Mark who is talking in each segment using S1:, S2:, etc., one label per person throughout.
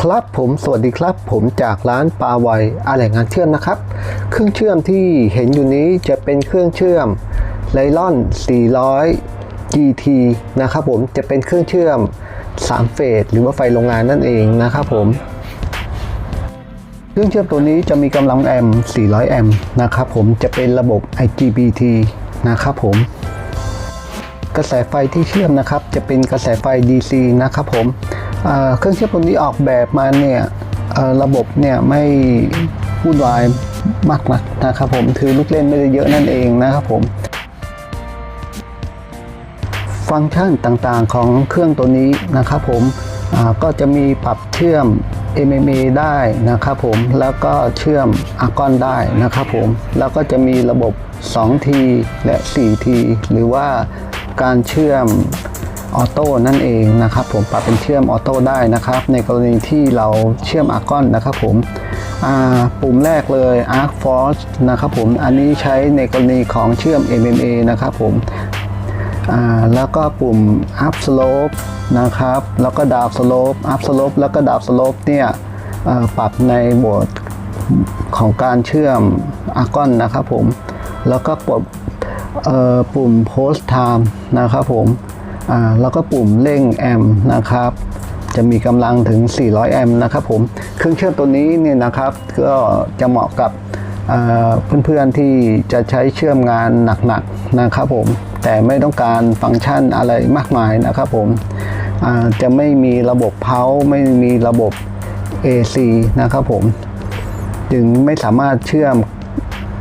S1: ครับผมสวัสดีครับผมจากร้านปลาไวอะไรงานเชื่อมนะครับ เครื่องเชื่อมที่เห็นอยู่นี้จะเป็นเครื่องเชื่อมไลลอน 400 GT นะครับผมจะเป็นเครื่องเชื่อม 3 เฟสหรือว่าไฟโรงงานนั่นเองนะครับผม เครื่องเชื่อมตัวนี้จะมีกำลังแอมป์400 แอมป์นะครับผมจะเป็นระบบ IGBT นะครับผม กระแสไฟที่เชื่อมนะครับ จะเป็นกระแสไฟ DC นะครับผมเเครื่องเชื่อมตัวนี้ออกแบบมาเนี่ยระบบเนี่ยไม่วุ่นวายมากนักนะครับผมคือลูกเล่นไม่ได้เยอะนั่นเองนะครับผมฟังก์ชันต่างๆของเครื่องตัวนี้นะครับผมก็จะมีปรับเชื่อม MMA ได้นะครับผมแล้วก็เชื่อมอากอนได้นะครับผมแล้วก็จะมีระบบ 2T และ 4T หรือว่า การเชื่อมออโต้นั่นเองนะครับผมปรับเป็นเชื่อมออโต้ได้นะครับ ในกรณีที่เราเชื่อมอาร์กอนนะครับผมปุ่มแรกเลย Arc Force นะครับผมอันนี้ใช้ในกรณีของเชื่อม MMA นะครับผมแล้วก็ปุ่ม up slope นะครับ แล้วก็ down slope up slope แล้วก็ down slope เนี่ยปรับในโหมดของการเชื่อมอาร์กอนนะครับผมแล้วก็ปุ่ม ปุ่ม post time นะครับผมอ่าแล้วก็ปุ่มเร่งแอมนะครับจะมีกำลังถึง 400 แอมป์นะครับผมเครื่องเชื่อมตัวนี้เนี่ยนะครับก็จะเหมาะกับเเพื่อนๆที่จะใช้เชื่อมงานหนักๆนะครับผมแต่ไม่ต้องการฟังก์ชันอะไรมากมายนะครับผมอ่าจะไม่มีระบบเพาไม่มีระบบ AC นะครับผม จึงไม่สามารถเชื่อม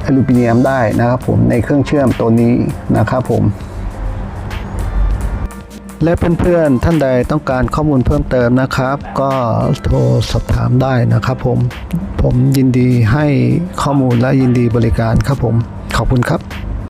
S1: อลูมิเนียมได้นะครับผมในเครื่องเชื่อมตัวนี้นะครับผมและเพื่อนๆท่านใดต้องการข้อมูลเพิ่มเติมนะครับ ก็โทรสอบถามได้นะครับผม ผมยินดีให้ข้อมูลและยินดีบริการครับผม ขอบคุณครับ